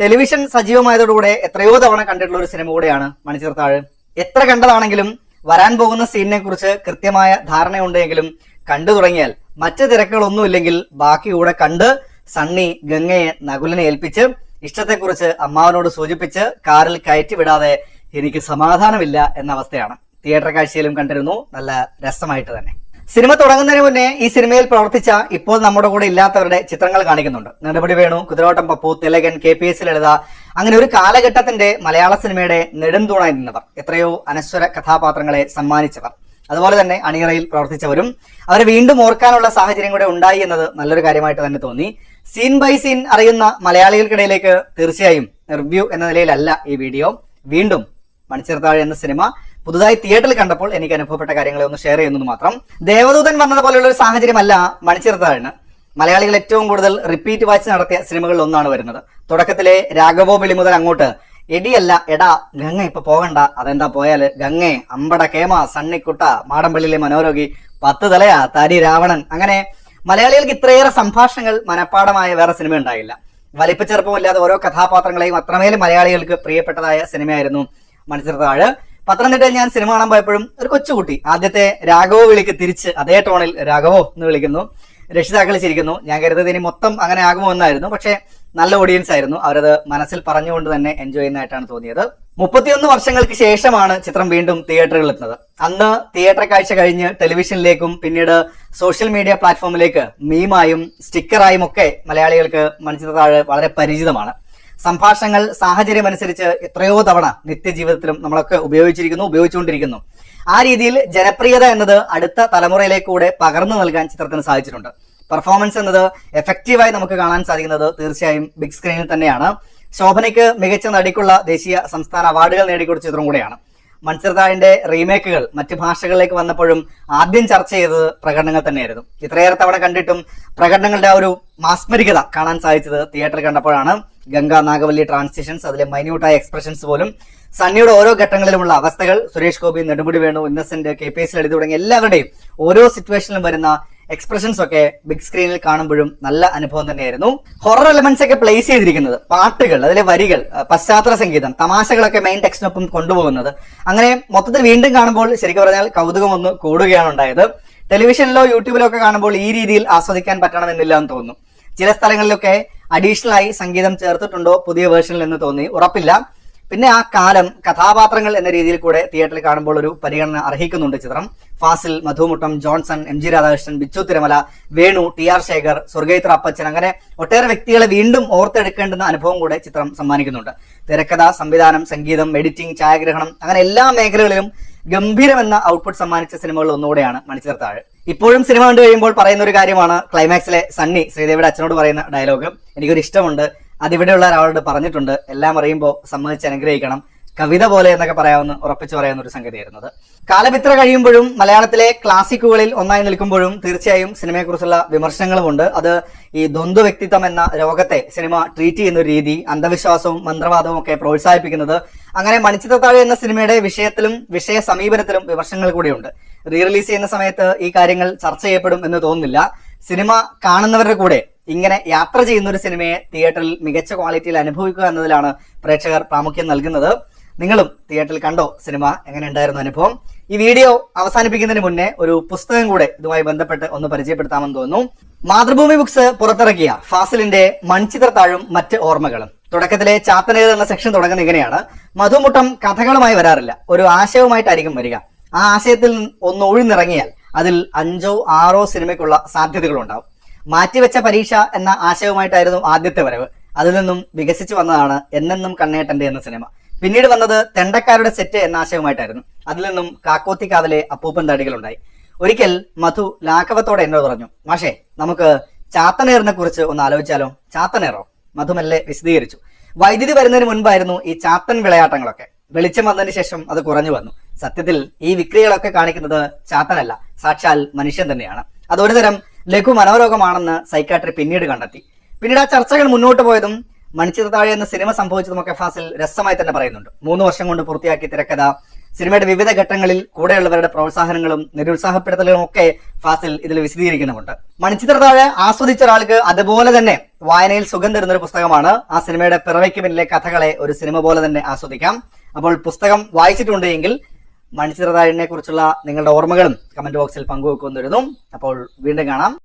Television സജീവമായതോടുകൂടെ എത്രയോ തവണ കണ്ടിട്ടുള്ള ഒരു സിനിമ കൂടെയാണ് മണിച്ചിർത്താഴ് എത്ര കണ്ടതാണെങ്കിലും വരാൻ പോകുന്ന സീനിനെ കുറിച്ച് കൃത്യമായ ധാരണയുണ്ടെങ്കിലും കണ്ടു തുടങ്ങിയാൽ മറ്റ് തിരക്കുകളൊന്നുമില്ലെങ്കിൽ ബാക്കി കൂടെ കണ്ട് സണ്ണി ഗംഗയെ നകുലിനെ ഏൽപ്പിച്ച് ഇഷ്ടത്തെക്കുറിച്ച് അമ്മാവനോട് സൂചിപ്പിച്ച് കാറിൽ കയറ്റി വിടാതെ എനിക്ക് സമാധാനമില്ല എന്ന അവസ്ഥയാണ് തിയേറ്റർ കാഴ്ചയിലും കണ്ടിരുന്നു. നല്ല രസമായിട്ട് തന്നെ. സിനിമ തുടങ്ങുന്നതിന് മുന്നേ ഈ സിനിമയിൽ പ്രവർത്തിച്ച ഇപ്പോൾ നമ്മുടെ കൂടെ ഇല്ലാത്തവരുടെ ചിത്രങ്ങൾ കാണിക്കുന്നുണ്ട്. Nedumudi Venu Kuthiravattam Pappu Thilakan K P S Lalitha അങ്ങനെ ഒരു കാലഘട്ടത്തിന്റെ മലയാള സിനിമയുടെ നെടുംതൂണായി നിന്നവർ എത്രയോ അനശ്വര കഥാപാത്രങ്ങളെ സമ്മാനിച്ചവർ. അതുപോലെ തന്നെ അണിയറയിൽ പ്രവർത്തിച്ചവരും അവരെ വീണ്ടും ഓർക്കാനുള്ള സാഹചര്യം കൂടെ ഉണ്ടായി എന്നത് നല്ലൊരു കാര്യമായിട്ട് തന്നെ തോന്നി. സീൻ ബൈ സീൻ അറിയുന്ന മലയാളികൾക്കിടയിലേക്ക് തീർച്ചയായും റിവ്യൂ എന്ന നിലയിലല്ല ഈ വീഡിയോ. വീണ്ടും മണിച്ചിർത്താഴ് എന്ന സിനിമ പുതുതായി തിയേറ്ററിൽ കണ്ടപ്പോൾ എനിക്ക് അനുഭവപ്പെട്ട കാര്യങ്ങളെ ഒന്ന് ഷെയർ ചെയ്യുന്നത് മാത്രം. ദേവദൂതൻ വന്നത് പോലെയുള്ള ഒരു സാഹചര്യമല്ല മണിച്ചിർത്താഴിന് മലയാളികൾ ഏറ്റവും കൂടുതൽ റിപ്പീറ്റ് വാച്ച് നടത്തിയ സിനിമകളിൽ ഒന്നാണ് വരുന്നത്. തുടക്കത്തിലെ രാഘവോ ബലി മുതൽ അങ്ങോട്ട്. എടിയല്ല എടാ ഗംഗ ഇപ്പൊ പോകണ്ട. അതെന്താ പോയാൽ? ഗംഗെ അമ്പട കേമ സണ്ണിക്കുട്ട മാടമ്പള്ളിയിലെ മനോരോഗി പത്ത് തലയാ തരി രാവണൻ. അങ്ങനെ മലയാളികൾക്ക് ഇത്രയേറെ സംഭാഷണങ്ങൾ മനഃപ്പാടമായ വേറെ സിനിമ ഉണ്ടായില്ല. വലിപ്പച്ചെറുപ്പമില്ലാതെ ഓരോ കഥാപാത്രങ്ങളെയും അത്രമേൽ മലയാളികൾക്ക് പ്രിയപ്പെട്ടതായ സിനിമയായിരുന്നു മണിച്ചിർത്താഴ് പത്തനംതിട്ടയിൽ ഞാൻ സിനിമ കാണാൻ പോയപ്പോഴും ഒരു കൊച്ചുകുട്ടി ആദ്യത്തെ രാഘവോ വിളിക്ക് തിരിച്ച് അതേ ടോണിൽ രാഘവോ എന്ന് വിളിക്കുന്നു. രക്ഷിതാക്കൾ ചിരിക്കുന്നു. ഞാൻ കരുതത് ഇനി മൊത്തം അങ്ങനെ ആകുമോ എന്നായിരുന്നു. പക്ഷെ നല്ല ഓഡിയൻസ് ആയിരുന്നു. അവരത് മനസ്സിൽ പറഞ്ഞുകൊണ്ട് തന്നെ എൻജോയ് ചെയ്യുന്നതായിട്ടാണ് തോന്നിയത്. മുപ്പത്തിയൊന്ന് വർഷങ്ങൾക്ക് ശേഷമാണ് ചിത്രം വീണ്ടും തിയേറ്ററുകളിൽ എത്തുന്നത്. അന്ന് തിയേറ്റർ കാഴ്ച കഴിഞ്ഞ് ടെലിവിഷനിലേക്കും പിന്നീട് സോഷ്യൽ മീഡിയ പ്ലാറ്റ്ഫോമിലേക്ക് മീമായും സ്റ്റിക്കറായും ഒക്കെ മലയാളികൾക്ക് മണിച്ചിത്രത്താഴ് വളരെ പരിചിതമാണ്. സംഭാഷണങ്ങൾ സാഹചര്യം അനുസരിച്ച് എത്രയോ തവണ നിത്യജീവിതത്തിലും നമ്മളൊക്കെ ഉപയോഗിച്ചിരിക്കുന്നു ഉപയോഗിച്ചുകൊണ്ടിരിക്കുന്നു. ആ രീതിയിൽ ജനപ്രിയത എന്നത് അടുത്ത തലമുറയിലേക്കൂടെ പകർന്നു നൽകാൻ ചിത്രത്തിന് സാധിച്ചിട്ടുണ്ട്. പെർഫോമൻസ് എന്നത് എഫക്റ്റീവായി നമുക്ക് കാണാൻ സാധിക്കുന്നത് തീർച്ചയായും ബിഗ് സ്ക്രീനിൽ തന്നെയാണ്. ശോഭനയ്ക്ക് മികച്ച നടിക്കുള്ള ദേശീയ സംസ്ഥാന അവാർഡുകൾ നേടിക്കൊടുത്ത ചിത്രം കൂടെയാണ്. മൺസിർദാറിന്റെ റീമേക്കുകൾ മറ്റ് ഭാഷകളിലേക്ക് വന്നപ്പോഴും ആദ്യം ചർച്ച ചെയ്തത് പ്രകടനങ്ങൾ തന്നെയായിരുന്നു. ഇത്രയേറെ തവണ കണ്ടിട്ടും പ്രകടനങ്ങളുടെ ആ ഒരു മാസ്മരികത കാണാൻ സാധിച്ചത് തിയേറ്ററിൽ കണ്ടപ്പോഴാണ്. ഗംഗ നാഗവല്ലി ട്രാൻസിഷൻസ് അതിലെ മൈന്യൂട്ടായ എക്സ്പ്രഷൻസ് പോലും സണ്ണിയുടെ ഓരോ ഘട്ടങ്ങളിലുമുള്ള അവസ്ഥകൾ Suresh Gopi Nedumudi Venu Innocent K P S Lalith തുടങ്ങിയ എല്ലാവരുടെയും ഓരോ സിറ്റുവേഷനിലും വരുന്ന എക്സ്പ്രഷൻസ് ഒക്കെ ബിഗ് സ്ക്രീനിൽ കാണുമ്പോഴും നല്ല അനുഭവം തന്നെയായിരുന്നു. ഹൊറർ എലമെന്റ്സ് ഒക്കെ പ്ലേസ് ചെയ്തിരിക്കുന്നത് പാട്ടുകൾ അതിലെ വരികൾ പശ്ചാത്തല സംഗീതം തമാശകളൊക്കെ മെയിൻ ടെക്സ്റ്റിനൊപ്പം കൊണ്ടുപോകുന്നത്. അങ്ങനെ മൊത്തത്തിൽ വീണ്ടും കാണുമ്പോൾ ശരിക്കും പറഞ്ഞാൽ കൗതുകം ഒന്ന് കൂടുകയാണ് ഉണ്ടായത്. ടെലിവിഷനിലോ യൂട്യൂബിലോ ഒക്കെ കാണുമ്പോൾ ഈ രീതിയിൽ ആസ്വദിക്കാൻ പറ്റണമെന്നില്ല എന്ന് തോന്നുന്നു. ചില സ്ഥലങ്ങളിലൊക്കെ അഡീഷണൽ ആയി സംഗീതം ചേർത്തിട്ടുണ്ടോ പുതിയ വേർഷനിൽ എന്ന് തോന്നി. ഉറപ്പില്ല. പിന്നെ ആ കാലം കഥാപാത്രങ്ങൾ എന്ന രീതിയിൽ കൂടെ തിയേറ്ററിൽ കാണുമ്പോൾ ഒരു പരിഗണന അർഹിക്കുന്നുണ്ട് ചിത്രം. Fazil Madhu Muttam Johnson M G Radhakrishnan Bichu Thirumala Venu T R Shekhar Swargachitra Appachan അങ്ങനെ ഒട്ടേറെ വ്യക്തികളെ വീണ്ടും ഓർത്തെടുക്കേണ്ടുന്ന അനുഭവം കൂടെ ചിത്രം സമ്മാനിക്കുന്നുണ്ട്. തിരക്കഥ സംവിധാനം സംഗീതം എഡിറ്റിംഗ് ഛായാഗ്രഹണം അങ്ങനെ എല്ലാ മേഖലകളിലും ഗംഭീരമെന്ന ഔട്ട്പുട്ട് സമ്മാനിച്ച സിനിമകൾ ഒന്നുകൂടെയാണ് മണിച്ചിർത്താഴ് ഇപ്പോഴും സിനിമ കണ്ടു കഴിയുമ്പോൾ പറയുന്ന ഒരു കാര്യമാണ് ക്ലൈമാക്സിലെ സണ്ണി ശ്രീദേവിയുടെ അച്ഛനോട് പറയുന്ന ഡയലോഗ്. എനിക്കൊരു ഇഷ്ടമുണ്ട്. അതിവിടെയുള്ള ഒരാളോട് പറഞ്ഞിട്ടുണ്ട്. എല്ലാം അറിയുമ്പോൾ സമ്മതിച്ച് അനുഗ്രഹിക്കണം. കവിത പോലെ എന്നൊക്കെ പറയാവുന്ന ഉറപ്പിച്ചു പറയുന്ന ഒരു സംഗതിയായിരുന്നത് കാലമിത്ര കഴിയുമ്പോഴും മലയാളത്തിലെ ക്ലാസിക്കുകളിൽ ഒന്നായി നിൽക്കുമ്പോഴും തീർച്ചയായും സിനിമയെക്കുറിച്ചുള്ള വിമർശനങ്ങളുമുണ്ട് അത് ഈ ദ്വന്ദ്വ വ്യക്തിത്വം എന്ന രോഗത്തെ സിനിമ ട്രീറ്റ് ചെയ്യുന്ന ഒരു രീതി അന്ധവിശ്വാസവും മന്ത്രവാദവും ഒക്കെ പ്രോത്സാഹിപ്പിക്കുന്നത് അങ്ങനെ മണിച്ചിത്രത്താഴ് എന്ന സിനിമയുടെ വിഷയത്തിലും വിഷയ സമീപനത്തിലും വിമർശനങ്ങൾ കൂടിയുണ്ട്. റീ റിലീസ് ചെയ്യുന്ന സമയത്ത് ഈ കാര്യങ്ങൾ ചർച്ച ചെയ്യപ്പെടും എന്ന് തോന്നുന്നില്ല. സിനിമ കാണുന്നവരുടെ കൂടെ ഇങ്ങനെ യാത്ര ചെയ്യുന്ന ഒരു സിനിമയെ തിയേറ്ററിൽ മികച്ച ക്വാളിറ്റിയിൽ അനുഭവിക്കുക എന്നതിലാണ് പ്രേക്ഷകർ പ്രാമുഖ്യം നൽകുന്നത്. നിങ്ങളും തിയേറ്ററിൽ കണ്ടോ സിനിമ? എങ്ങനെ ഉണ്ടായിരുന്നു അനുഭവം? ഈ വീഡിയോ അവസാനിപ്പിക്കുന്നതിന് മുന്നേ ഒരു പുസ്തകം കൂടെ ഇതുമായി ബന്ധപ്പെട്ട് ഒന്ന് പരിചയപ്പെടുത്താമെന്ന് തോന്നുന്നു. മാതൃഭൂമി ബുക്സ് പുറത്തിറക്കിയ ഫാസിലിന്റെ മൺചിത്രത്താഴും മറ്റ് ഓർമ്മകളും. തുടക്കത്തിലെ ചാത്തനേത് എന്ന സെക്ഷൻ തുടങ്ങുന്ന ഇങ്ങനെയാണ്. മധുമുട്ടം കഥകളുമായി വരാറില്ല. ഒരു ആശയവുമായിട്ടായിരിക്കും വരിക. ആ ആശയത്തിൽ ഒന്ന് ഒഴിഞ്ഞിറങ്ങിയാൽ അതിൽ അഞ്ചോ ആറോ സിനിമയ്ക്കുള്ള സാധ്യതകളുണ്ടാവും. മാറ്റിവെച്ച പരീക്ഷ എന്ന ആശയവുമായിട്ടായിരുന്നു ആദ്യത്തെ വരവ്. അതിൽ നിന്നും വികസിച്ചു വന്നതാണ് എന്നെന്നും കണ്ണേട്ടന്റെ എന്ന സിനിമ. പിന്നീട് വന്നത് തെണ്ടക്കാരുടെ സെറ്റ് എന്ന ആശയവുമായിട്ടായിരുന്നു. അതിൽ നിന്നും കാക്കോത്തിക്കാവിലെ അപ്പൂപ്പൻ തടികളുണ്ടായി. ഒരിക്കൽ മധു ലാഘവത്തോടെ എന്നോട് പറഞ്ഞു മാഷേ നമുക്ക് ചാത്തനേറിനെ കുറിച്ച് ഒന്ന് ആലോചിച്ചാലോ? ചാത്തനേറോ? മധു മെല്ലെ വിശദീകരിച്ചു. വൈദ്യുതി വരുന്നതിന് മുൻപായിരുന്നു ഈ ചാത്തൻ വിളയാട്ടങ്ങളൊക്കെ. വെളിച്ചം വന്നതിന് ശേഷം അത് കുറഞ്ഞു വന്നു. സത്യത്തിൽ ഈ വിക്രികളൊക്കെ കാണിക്കുന്നത് ചാത്തനല്ല സാക്ഷാൽ മനുഷ്യൻ തന്നെയാണ്. അത് ഒരുതരം ലഘു മനോരോഗമാണെന്ന് സൈക്കാട്രി പിന്നീട് കണ്ടെത്തി. പിന്നീട് ആ ചർച്ചകൾ മുന്നോട്ട് പോയതും മണിച്ചിത്രത്താഴെ എന്ന സിനിമ സംഭവിച്ചതുമൊക്കെ ഫാസിൽ രസമായി തന്നെ പറയുന്നുണ്ട്. മൂന്ന് വർഷം കൊണ്ട് പൂർത്തിയാക്കി തിരക്കഥ സിനിമയുടെ വിവിധ ഘട്ടങ്ങളിൽ കൂടെയുള്ളവരുടെ പ്രോത്സാഹനങ്ങളും നിരുത്സാഹപ്പെടുത്തലുകളും ഒക്കെ ഫാസിൽ ഇതിൽ വിശദീകരിക്കുന്നുമുണ്ട്. മണിച്ചിത്രത്താഴ് ആസ്വദിച്ച ഒരാൾക്ക് അതുപോലെ തന്നെ വായനയിൽ സുഖം തരുന്ന ഒരു പുസ്തകമാണ്. ആ സിനിമയുടെ പിറവയ്ക്ക് പിന്നിലെ കഥകളെ ഒരു സിനിമ പോലെ തന്നെ ആസ്വദിക്കാം. അപ്പോൾ പുസ്തകം വായിച്ചിട്ടുണ്ട് എങ്കിൽ മണിച്ചിത്രതാഴിനെ കുറിച്ചുള്ള നിങ്ങളുടെ ഓർമ്മകളും കമന്റ് ബോക്സിൽ പങ്കുവെക്കുന്നിരുന്നു അപ്പോൾ വീണ്ടും കാണാം.